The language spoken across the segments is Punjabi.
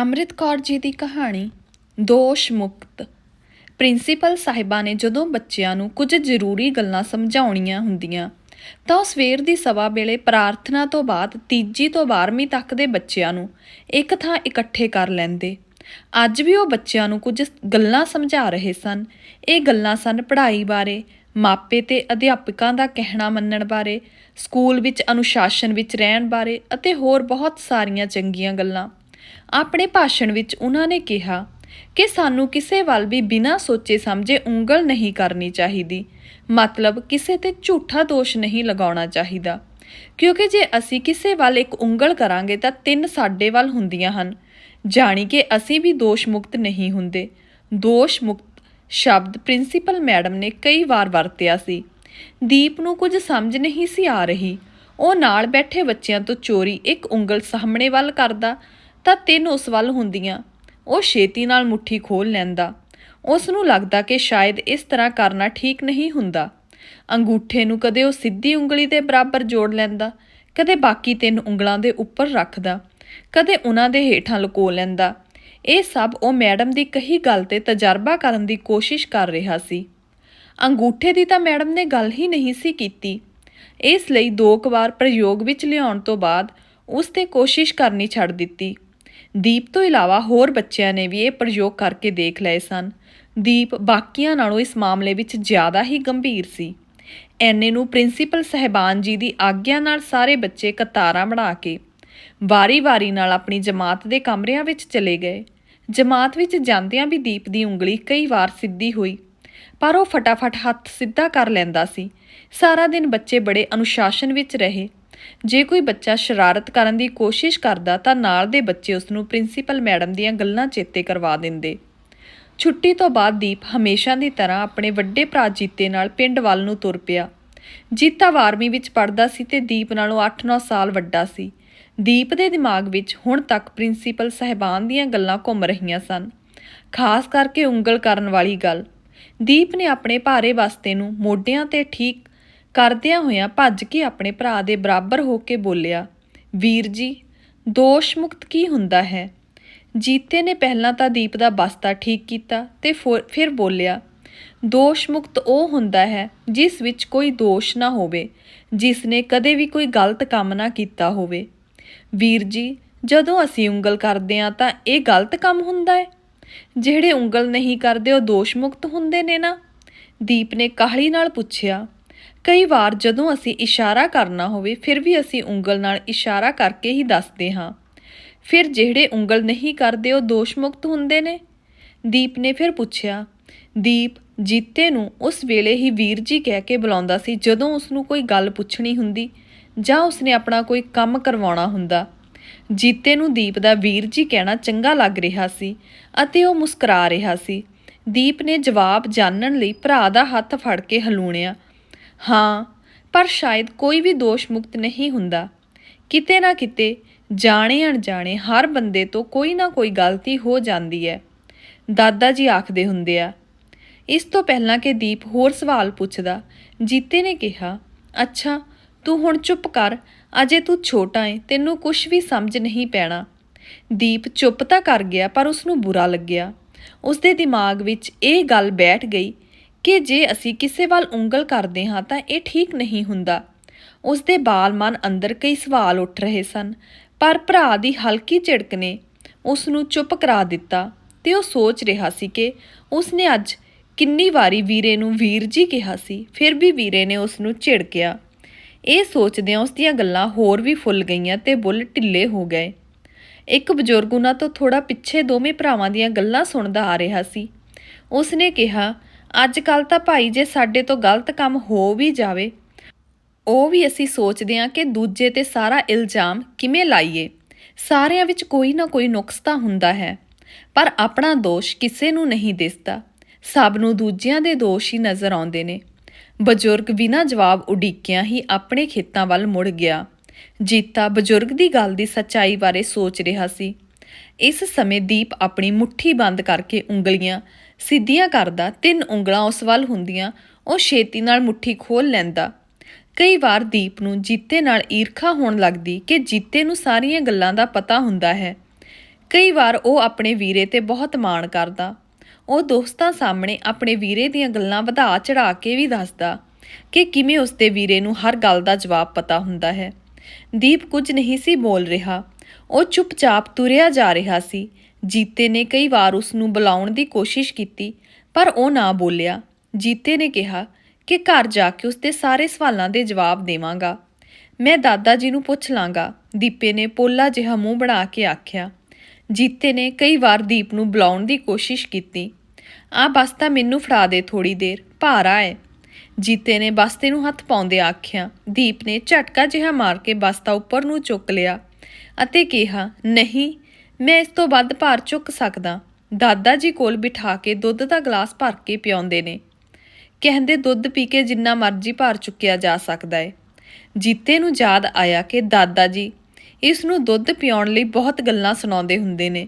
ਅੰਮ੍ਰਿਤ ਕੌਰ ਜੀ ਦੀ ਕਹਾਣੀ, ਦੋਸ਼ ਮੁਕਤ। ਪ੍ਰਿੰਸੀਪਲ ਸਾਹਿਬਾ ਨੇ ਜਦੋਂ ਬੱਚਿਆਂ ਨੂੰ ਕੁਝ ਜ਼ਰੂਰੀ ਗੱਲਾਂ ਸਮਝਾਉਣੀਆਂ ਹੁੰਦੀਆਂ, ਤਾਂ ਉਹ ਸਵੇਰ ਦੀ ਸਵਾ ਵੇਲੇ ਪ੍ਰਾਰਥਨਾ ਤੋਂ ਬਾਅਦ ਤੀਜੀ ਤੋਂ 12ਵੀਂ ਤੱਕ ਦੇ ਬੱਚਿਆਂ ਨੂੰ ਇੱਕ ਥਾਂ ਇਕੱਠੇ ਕਰ ਲੈਂਦੇ। ਅੱਜ ਵੀ ਉਹ ਬੱਚਿਆਂ ਨੂੰ ਕੁਝ ਗੱਲਾਂ ਸਮਝਾ ਰਹੇ ਸਨ। ਇਹ ਗੱਲਾਂ ਸਨ ਪੜ੍ਹਾਈ ਬਾਰੇ, ਮਾਪੇ ਤੇ ਅਧਿਆਪਕਾਂ ਦਾ ਕਹਿਣਾ ਮੰਨਣ ਬਾਰੇ, ਸਕੂਲ ਵਿੱਚ ਅਨੁਸ਼ਾਸਨ ਵਿੱਚ ਰਹਿਣ ਬਾਰੇ ਅਤੇ ਹੋਰ ਬਹੁਤ ਸਾਰੀਆਂ ਚੰਗੀਆਂ ਗੱਲਾਂ। ਆਪਣੇ ਭਾਸ਼ਣ ਵਿੱਚ ਉਹਨਾਂ ਨੇ ਕਿਹਾ ਕਿ ਸਾਨੂੰ ਕਿਸੇ ਵੱਲ ਵੀ ਬਿਨਾਂ ਸੋਚੇ ਸਮਝੇ ਉਂਗਲ ਨਹੀਂ ਕਰਨੀ ਚਾਹੀਦੀ। ਮਤਲਬ ਕਿਸੇ ਤੇ ਝੂਠਾ ਦੋਸ਼ ਨਹੀਂ ਲਗਾਉਣਾ ਚਾਹੀਦਾ। ਕਿਉਂਕਿ ਜੇ ਅਸੀਂ ਕਿਸੇ ਵੱਲ ਇੱਕ ਉਂਗਲ ਕਰਾਂਗੇ ਤਾਂ ਤਿੰਨ ਸਾਡੇ ਵੱਲ ਹੁੰਦੀਆਂ ਹਨ। ਜਾਣੀ ਕਿ ਅਸੀਂ ਵੀ ਦੋਸ਼ ਮੁਕਤ ਨਹੀਂ ਹੁੰਦੇ। ਦੋਸ਼ ਮੁਕਤ ਸ਼ਬਦ ਪ੍ਰਿੰਸੀਪਲ ਮੈਡਮ ਨੇ ਕਈ ਵਾਰ ਵਰਤਿਆ ਸੀ। ਦੀਪ ਨੂੰ ਕੁਝ ਸਮਝ ਨਹੀਂ ਸੀ ਆ ਰਹੀ। ਉਹ ਨਾਲ ਬੈਠੇ ਬੱਚਿਆਂ ਤੋਂ ਚੋਰੀ ਇੱਕ ਉਂਗਲ ਸਾਹਮਣੇ ਵੱਲ ਕਰਦਾ ਤਾਂ ਤਿੰਨ ਉਸ ਵੱਲ ਹੁੰਦੀਆਂ। ਉਹ ਛੇਤੀ ਨਾਲ ਮੁੱਠੀ ਖੋਲ ਲੈਂਦਾ। ਉਸ ਨੂੰ ਲੱਗਦਾ ਕਿ ਸ਼ਾਇਦ ਇਸ ਤਰ੍ਹਾਂ ਕਰਨਾ ਠੀਕ ਨਹੀਂ ਹੁੰਦਾ। ਅੰਗੂਠੇ ਨੂੰ ਕਦੇ ਉਹ ਸਿੱਧੀ ਉਂਗਲੀ ਦੇ ਬਰਾਬਰ ਜੋੜ ਲੈਂਦਾ, ਕਦੇ ਬਾਕੀ ਤਿੰਨ ਉਂਗਲਾਂ ਦੇ ਉੱਪਰ ਰੱਖਦਾ, ਕਦੇ ਉਹਨਾਂ ਦੇ ਹੇਠਾਂ ਲੁਕੋ ਲੈਂਦਾ। ਇਹ ਸਭ ਉਹ ਮੈਡਮ ਦੀ ਕਹੀ ਗੱਲ ਤੇ ਤਜਰਬਾ ਕਰਨ ਦੀ ਕੋਸ਼ਿਸ਼ ਕਰ ਰਿਹਾ ਸੀ। ਅੰਗੂਠੇ ਦੀ ਤਾਂ ਮੈਡਮ ਨੇ ਗੱਲ ਹੀ ਨਹੀਂ ਸੀ ਕੀਤੀ। ਇਸ ਲਈ ਦੋ ਕੁ ਵਾਰ ਪ੍ਰਯੋਗ ਵਿੱਚ ਲਿਆਉਣ ਤੋਂ ਬਾਅਦ ਉਸ ਤੇ ਕੋਸ਼ਿਸ਼ ਕਰਨੀ ਛੱਡ ਦਿੱਤੀ। ਦੀਪ ਤੋਂ ਇਲਾਵਾ ਹੋਰ ਬੱਚਿਆਂ ਨੇ ਵੀ ਇਹ ਪ੍ਰਯੋਗ ਕਰਕੇ ਦੇਖ ਲਏ ਸਨ। ਦੀਪ ਬਾਕੀਆਂ ਨਾਲੋਂ ਇਸ ਮਾਮਲੇ ਵਿੱਚ ਜ਼ਿਆਦਾ ਹੀ ਗੰਭੀਰ ਸੀ। ਐਨੇ ਨੂੰ ਪ੍ਰਿੰਸੀਪਲ ਸਹਿਬਾਨ ਜੀ ਦੀ ਆਗਿਆ ਨਾਲ ਸਾਰੇ ਬੱਚੇ ਕਤਾਰਾਂ ਬਣਾ ਕੇ ਵਾਰੀ-ਵਾਰੀ ਨਾਲ ਆਪਣੀ ਜਮਾਤ ਦੇ ਕਮਰਿਆਂ ਵਿੱਚ ਚਲੇ ਗਏ। ਜਮਾਤ ਵਿੱਚ ਜਾਂਦਿਆਂ ਵੀ ਦੀਪ ਦੀ ਉਂਗਲੀ ਕਈ ਵਾਰ ਸਿੱਧੀ ਹੋਈ, ਪਰ ਉਹ ਫਟਾਫਟ ਹੱਥ ਸਿੱਧਾ ਕਰ ਲੈਂਦਾ ਸੀ। ਸਾਰਾ ਦਿਨ ਬੱਚੇ ਬੜੇ ਅਨੁਸ਼ਾਸਨ ਵਿੱਚ ਰਹੇ। ਜੇ ਕੋਈ ਬੱਚਾ ਸ਼ਰਾਰਤ ਕਰਨ ਦੀ ਕੋਸ਼ਿਸ਼ ਕਰਦਾ ਤਾਂ ਨਾਲ ਦੇ ਬੱਚੇ ਉਸ ਨੂੰ ਪ੍ਰਿੰਸੀਪਲ ਮੈਡਮ ਦੀਆਂ ਗੱਲਾਂ ਚੇਤੇ ਕਰਵਾ ਦਿੰਦੇ। ਛੁੱਟੀ ਤੋਂ ਬਾਅਦ ਦੀਪ ਹਮੇਸ਼ਾ ਦੀ ਤਰ੍ਹਾਂ ਆਪਣੇ ਵੱਡੇ ਭਰਾ ਜੀਤੇ ਨਾਲ ਪਿੰਡ ਵੱਲ ਨੂੰ ਤੁਰ ਪਿਆ। ਜੀਤਾ 12ਵੀਂ ਵਿੱਚ ਪੜ੍ਹਦਾ ਸੀ ਤੇ ਦੀਪ ਨਾਲੋਂ 8-9 ਸਾਲ ਵੱਡਾ ਸੀ। ਦੀਪ ਦੇ ਦਿਮਾਗ ਵਿੱਚ ਹੁਣ ਤੱਕ ਪ੍ਰਿੰਸੀਪਲ ਸਹਿਬਾਨ ਦੀਆਂ ਗੱਲਾਂ ਘੁੰਮ ਰਹੀਆਂ ਸਨ। ਖਾਸ ਕਰਕੇ ਉਂਗਲ ਕਰਨ ਵਾਲੀ ਗੱਲ। ਦੀਪ ਨੇ ਆਪਣੇ ਭਾਰੇ ਬਸਤੇ ਨੂੰ ਮੋਢਿਆਂ ਤੇ ਠੀਕ ਕਰਦਿਆਂ ਹੋਇਆਂ ਭੱਜ ਕੇ ਆਪਣੇ ਭਰਾ ਦੇ ਬਰਾਬਰ ਹੋ ਕੇ ਬੋਲਿਆ, ਵੀਰ ਜੀ, ਦੋਸ਼ ਮੁਕਤ ਕੀ ਹੁੰਦਾ ਹੈ? ਜੀਤੇ ਨੇ ਪਹਿਲਾਂ ਤਾਂ ਦੀਪ ਦਾ ਬਸਤਾ ਠੀਕ ਕੀਤਾ ਤੇ ਫੋ- ਫਿਰ ਬੋਲਿਆ, ਦੋਸ਼ ਮੁਕਤ ਉਹ ਹੁੰਦਾ ਹੈ ਜਿਸ ਵਿੱਚ ਕੋਈ ਦੋਸ਼ ਨਾ ਹੋਵੇ, ਜਿਸ ਨੇ ਕਦੇ ਵੀ ਕੋਈ ਗਲਤ ਕੰਮ ਨਾ ਕੀਤਾ ਹੋਵੇ। ਵੀਰ ਜੀ, ਜਦੋਂ ਅਸੀਂ ਉਂਗਲ ਕਰਦੇ ਹਾਂ ਤਾਂ ਇਹ ਗਲਤ ਕੰਮ ਹੁੰਦਾ ਹੈ? ਜਿਹੜੇ ਉਂਗਲ ਨਹੀਂ ਕਰਦੇ ਉਹ ਦੋਸ਼ ਮੁਕਤ ਹੁੰਦੇ ਨੇ ਨਾ? ਦੀਪ ਨੇ ਕਾਹਲੀ ਨਾਲ ਪੁੱਛਿਆ ਕਈ ਵਾਰ ਜਦੋਂ ਅਸੀਂ ਇਸ਼ਾਰਾ ਕਰਨਾ ਹੋਵੇ, ਫਿਰ ਵੀ ਅਸੀਂ ਉਂਗਲ ਨਾਲ ਇਸ਼ਾਰਾ ਕਰਕੇ ਹੀ ਦੱਸਦੇ ਹਾਂ। ਫਿਰ ਜਿਹੜੇ ਉਂਗਲ ਨਹੀਂ ਕਰਦੇ, ਉਹ ਦੋਸ਼ ਮੁਕਤ ਹੁੰਦੇ ਨੇ। ਦੀਪ ਨੇ ਫਿਰ ਪੁੱਛਿਆ, ਦੀਪ, ਜੀਤੇ ਨੂੰ ਉਸ ਵੇਲੇ ਹੀ ਵੀਰ ਜੀ ਕਹਿ ਕੇ ਬੁਲਾਉਂਦਾ ਸੀ ਜਦੋਂ ਉਸ ਨੂੰ ਕੋਈ ਗੱਲ ਪੁੱਛਣੀ ਹੁੰਦੀ ਜਾਂ ਉਸਨੇ ਆਪਣਾ ਕੋਈ ਕੰਮ ਕਰਵਾਉਣਾ ਹੁੰਦਾ। ਜੀਤੇ ਨੂੰ ਦੀਪ ਦਾ ਵੀਰ ਜੀ ਕਹਿਣਾ ਚੰਗਾ ਲੱਗ ਰਿਹਾ ਸੀ ਅਤੇ ਉਹ ਮੁਸਕਰਾ ਰਿਹਾ ਸੀ। ਦੀਪ ਨੇ ਜਵਾਬ ਜਾਣਨ ਲਈ ਭਰਾ ਦਾ ਹੱਥ ਫੜ ਕੇ ਹਲੂਣਿਆ। ਹਾਂ, ਪਰ ਸ਼ਾਇਦ ਕੋਈ ਵੀ ਦੋਸ਼ ਮੁਕਤ ਨਹੀਂ ਹੁੰਦਾ। ਕਿਤੇ ਨਾ ਕਿਤੇ ਜਾਣੇ ਅਣਜਾਣੇ ਹਰ ਬੰਦੇ ਤੋਂ ਕੋਈ ਨਾ ਕੋਈ ਗਲਤੀ ਹੋ ਜਾਂਦੀ ਹੈ। ਦਾਦਾ ਜੀ ਆਖਦੇ ਹੁੰਦੇ ਆ, ਇਸ ਤੋਂ ਪਹਿਲਾਂ ਕਿ ਦੀਪ ਹੋਰ ਸਵਾਲ ਪੁੱਛਦਾ, ਜੀਤੇ ਨੇ ਕਿਹਾ, ਅੱਛਾ, ਤੂੰ ਹੁਣ ਚੁੱਪ ਕਰ, ਅਜੇ ਤੂੰ ਛੋਟਾ ਏ, ਤੈਨੂੰ ਕੁਝ ਵੀ ਸਮਝ ਨਹੀਂ ਪੈਣਾ। ਦੀਪ ਚੁੱਪ ਤਾਂ ਕਰ ਗਿਆ, ਪਰ ਉਸ ਨੂੰ ਬੁਰਾ ਲੱਗਿਆ। ਉਸ ਦੇ ਦਿਮਾਗ ਵਿੱਚ ਇਹ ਗੱਲ ਬੈਠ ਗਈ ਕਿ ਜੇ ਅਸੀਂ ਕਿਸੇ ਵੱਲ ਉਂਗਲ ਕਰਦੇ ਹਾਂ ਤਾਂ ਇਹ ਠੀਕ ਨਹੀਂ ਹੁੰਦਾ। ਉਸ ਦੇ ਬਾਲ ਮਨ ਅੰਦਰ ਕਈ ਸਵਾਲ ਉੱਠ ਰਹੇ ਸਨ, ਪਰ ਭਰਾ ਦੀ ਹਲਕੀ ਝਿੜਕ ਨੇ ਉਸ ਨੂੰ ਚੁੱਪ ਕਰਾ ਦਿੱਤਾ ਤੇ ਉਹ ਸੋਚ ਰਿਹਾ ਸੀ ਕਿ ਉਸ ਨੇ ਅੱਜ ਕਿੰਨੀ ਵਾਰੀ ਵੀਰੇ ਨੂੰ ਵੀਰ ਜੀ ਕਿਹਾ ਸੀ, ਫਿਰ ਵੀ ਵੀਰੇ ਨੇ ਉਸ ਨੂੰ ਝਿੜਕਿਆ। ਇਹ ਸੋਚਦਿਆਂ ਉਸ ਦੀਆਂ ਗੱਲਾਂ ਹੋਰ ਵੀ ਫੁੱਲ ਗਈਆਂ ਤੇ ਬੁੱਲ ਢਿੱਲੇ ਹੋ ਗਏ। ਇੱਕ ਬਜ਼ੁਰਗ ਉਹਨਾਂ ਤੋਂ ਥੋੜਾ ਪਿੱਛੇ ਦੋਵੇਂ ਭਰਾਵਾਂ ਦੀਆਂ ਗੱਲਾਂ ਸੁਣਦਾ ਆ ਰਿਹਾ ਸੀ। ਉਸ ਨੇ ਕਿਹਾ ਅੱਜ ਕੱਲ ਤਾਂ ਭਾਈ ਜੇ ਸਾਡੇ ਤੋਂ ਗਲਤ ਕੰਮ ਹੋ ਵੀ ਜਾਵੇ, ਉਹ ਵੀ ਅਸੀਂ ਸੋਚਦੇ ਹਾਂ ਕਿ ਦੂਜੇ ਤੇ ਸਾਰਾ ਇਲਜ਼ਾਮ ਕਿਵੇਂ ਲਾਈਏ। ਸਾਰਿਆਂ ਵਿੱਚ ਕੋਈ ਨਾ ਕੋਈ ਨੁਕਸ ਤਾਂ ਹੁੰਦਾ ਹੈ, ਪਰ ਆਪਣਾ ਦੋਸ਼ ਕਿਸੇ ਨੂੰ ਨਹੀਂ ਦਿਸਦਾ। ਸਭ ਨੂੰ ਦੂਜਿਆਂ ਦੇ ਦੋਸ਼ ਹੀ ਨਜ਼ਰ ਆਉਂਦੇ ਨੇ। ਬਜ਼ੁਰਗ ਬਿਨਾਂ ਜਵਾਬ ਉਡੀਕਿਆਂ ਹੀ ਆਪਣੇ ਖੇਤਾਂ ਵੱਲ ਮੁੜ ਗਿਆ। ਜੀਤਾ ਬਜ਼ੁਰਗ ਦੀ ਗੱਲ ਦੀ ਸੱਚਾਈ ਬਾਰੇ ਸੋਚ ਰਿਹਾ ਸੀ। ਇਸ ਸਮੇਂ ਦੀਪ ਆਪਣੀ ਮੁੱਠੀ ਬੰਦ ਕਰਕੇ ਉਂਗਲੀਆਂ ਸਿੱਧੀਆਂ ਕਰਦਾ, ਤਿੰਨ ਉਂਗਲਾਂ ਉਸ ਵੱਲ ਹੁੰਦੀਆਂ, ਉਹ ਛੇਤੀ ਨਾਲ ਮੁੱਠੀ ਖੋਲ ਲੈਂਦਾ। ਕਈ ਵਾਰ ਦੀਪ ਨੂੰ ਜੀਤੇ ਨਾਲ ਈਰਖਾ ਹੋਣ ਲੱਗਦੀ ਕਿ ਜੀਤੇ ਨੂੰ ਸਾਰੀਆਂ ਗੱਲਾਂ ਦਾ ਪਤਾ ਹੁੰਦਾ ਹੈ। ਕਈ ਵਾਰ ਉਹ ਆਪਣੇ ਵੀਰੇ ਤੇ ਬਹੁਤ ਮਾਣ ਕਰਦਾ। ਉਹ ਦੋਸਤਾਂ ਸਾਹਮਣੇ ਆਪਣੇ ਵੀਰੇ ਦੀਆਂ ਗੱਲਾਂ ਵਧਾ ਚੜਾ ਕੇ ਵੀ ਦੱਸਦਾ ਕਿ ਕਿਵੇਂ ਉਸਦੇ ਵੀਰੇ ਨੂੰ ਹਰ ਗੱਲ ਦਾ ਜਵਾਬ ਪਤਾ ਹੁੰਦਾ ਹੈ। ਦੀਪ ਕੁਝ ਨਹੀਂ ਸੀ ਬੋਲ ਰਿਹਾ। ਉਹ ਚੁੱਪਚਾਪ ਤੁਰਿਆ ਜਾ ਰਿਹਾ ਸੀ। ਜੀਤੇ ਨੇ ਕਈ ਵਾਰ ਉਸ ਨੂੰ ਬੁਲਾਉਣ ਦੀ ਕੋਸ਼ਿਸ਼ ਕੀਤੀ, ਪਰ ਉਹ ਨਾ ਬੋਲਿਆ। ਜੀਤੇ ਨੇ ਕਿਹਾ ਕਿ ਘਰ ਜਾ ਕੇ ਉਸਦੇ ਸਾਰੇ ਸਵਾਲਾਂ ਦੇ ਜਵਾਬ ਦੇਵਾਂਗਾ। ਮੈਂ ਦਾਦਾ ਜੀ ਨੂੰ ਪੁੱਛ ਲਾਂਗਾ। ਦੀਪੇ ਨੇ ਪੋਲਾ ਜਿਹਾ ਮੂੰਹ ਬਣਾ ਕੇ ਆਖਿਆ। ਜੀਤੇ ਨੇ ਕਈ ਵਾਰ ਦੀਪ ਨੂੰ ਬੁਲਾਉਣ ਦੀ ਕੋਸ਼ਿਸ਼ ਕੀਤੀ। ਆ ਬਸ ਤਾਂ ਮੈਨੂੰ ਫੜਾ ਦੇ ਥੋੜੀ ਦੇਰ, ਭਾਰਾ ਹੈ ਜੀਤੇ ਨੇ ਬਸਤੇ ਨੂੰ ਹੱਥ ਪਾਉਂਦੇ ਆਖਿਆ। ਦੀਪ ਨੇ ਝਟਕਾ ਜਿਹਾ ਮਾਰ ਕੇ ਬਸਤਾ ਉੱਪਰ ਨੂੰ ਚੁੱਕ ਲਿਆ ਅਤੇ ਕਿਹਾ, ਨਹੀਂ ਮੈਂ ਇਸ ਤੋਂ ਵੱਧ ਭਾਰ ਚੁੱਕ ਸਕਦਾ। ਦਾਦਾ ਜੀ ਕੋਲ ਬਿਠਾ ਕੇ ਦੁੱਧ ਦਾ ਗਲਾਸ ਭਰ ਕੇ ਪਿਆਉਂਦੇ ਨੇ। ਕਹਿੰਦੇ, ਦੁੱਧ ਪੀ ਕੇ ਜਿੰਨਾ ਮਰਜ਼ੀ ਭਾਰ ਚੁੱਕਿਆ ਜਾ ਸਕਦਾ ਹੈ ਜੀਤੇ ਨੂੰ ਯਾਦ ਆਇਆ ਕਿ ਦਾਦਾ ਜੀ ਇਸ ਨੂੰ ਦੁੱਧ ਪਿਆਉਣ ਲਈ ਬਹੁਤ ਗੱਲਾਂ ਸੁਣਾਉਂਦੇ ਹੁੰਦੇ ਨੇ।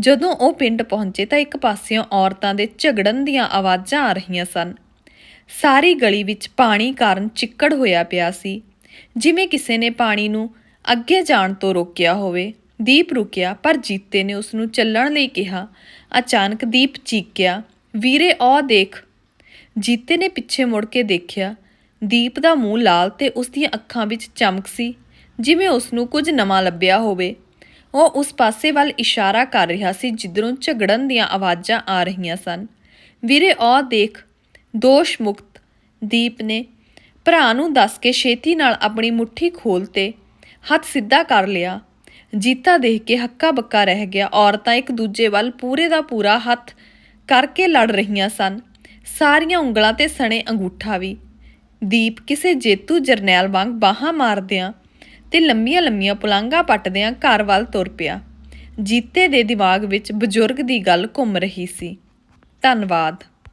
ਜਦੋਂ ਉਹ ਪਿੰਡ ਪਹੁੰਚੇ ਤਾਂ ਇੱਕ ਪਾਸਿਓਂ ਔਰਤਾਂ ਦੇ ਝਗੜਨ ਦੀਆਂ ਆਵਾਜ਼ਾਂ ਆ ਰਹੀਆਂ ਸਨ। ਸਾਰੀ ਗਲੀ ਵਿੱਚ ਪਾਣੀ ਕਾਰਨ ਚਿੱਕੜ ਹੋਇਆ ਪਿਆ ਸੀ। ਜਿਵੇਂ ਕਿਸੇ ਨੇ ਪਾਣੀ ਨੂੰ ਅੱਗੇ ਜਾਣ ਤੋਂ ਰੋਕਿਆ ਹੋਵੇ। ਦੀਪ ਰੁਕਿਆ, ਪਰ ਜੀਤੇ ਨੇ ਉਸ ਨੂੰ ਚੱਲਣ ਲਈ ਕਿਹਾ। ਅਚਾਨਕ ਦੀਪ ਚੀਕਿਆ, ਵੀਰੇ ਔ ਦੇਖ। ਜੀਤੇ ਨੇ ਪਿੱਛੇ ਮੁੜ ਕੇ ਦੇਖਿਆ, ਦੀਪ ਦਾ ਮੂੰਹ ਲਾਲ ਤੇ ਉਸ ਦੀਆਂ ਅੱਖਾਂ ਵਿੱਚ ਚਮਕ ਸੀ, ਜਿਵੇਂ ਉਸ ਨੂੰ ਕੁਝ ਨਵਾਂ ਲੱਭਿਆ ਹੋਵੇ। ਉਹ ਉਸ ਪਾਸੇ ਵੱਲ ਇਸ਼ਾਰਾ ਕਰ ਰਿਹਾ ਸੀ, ਜਿੱਧਰੋਂ ਝਗੜਨ ਦੀਆਂ ਆਵਾਜ਼ਾਂ ਆ ਰਹੀਆਂ ਸਨ। ਵੀਰੇ ਔ ਦੇਖ, ਦੋਸ਼ ਮੁਕਤ। ਦੀਪ ਨੇ ਭਰਾ ਨੂੰ ਦੱਸ ਕੇ ਛੇਤੀ ਨਾਲ ਆਪਣੀ ਮੁੱਠੀ ਖੋਲ ਤੇ ਹੱਥ ਸਿੱਧਾ ਕਰ ਲਿਆ। ਜੀਤਾ ਦੇਖ ਕੇ ਹੱਕਾ ਬੱਕਾ ਰਹਿ ਗਿਆ। ਔਰਤਾਂ ਇੱਕ ਦੂਜੇ ਵੱਲ ਪੂਰੇ ਦਾ ਪੂਰਾ ਹੱਥ ਕਰਕੇ ਲੜ ਰਹੀਆਂ ਸਨ। ਸਾਰੀਆਂ ਉਂਗਲਾਂ ਤੇ ਸਣੇ ਅੰਗੂਠਾ ਵੀ। ਦੀਪ ਕਿਸੇ ਜੇਤੂ ਜਰਨੈਲ ਵਾਂਗ ਬਾਹਾਂ ਮਾਰਦਿਆਂ ਤੇ ਲੰਮੀਆਂ ਲੰਮੀਆਂ ਪੁਲਾਂਘਾਂ ਪੱਟਦਿਆਂ ਘਰ ਵੱਲ ਤੁਰ ਪਿਆ। ਜੀਤੇ ਦੇ ਦਿਮਾਗ ਵਿੱਚ ਬਜ਼ੁਰਗ ਦੀ ਗੱਲ ਘੁੰਮ ਰਹੀ ਸੀ। ਧੰਨਵਾਦ।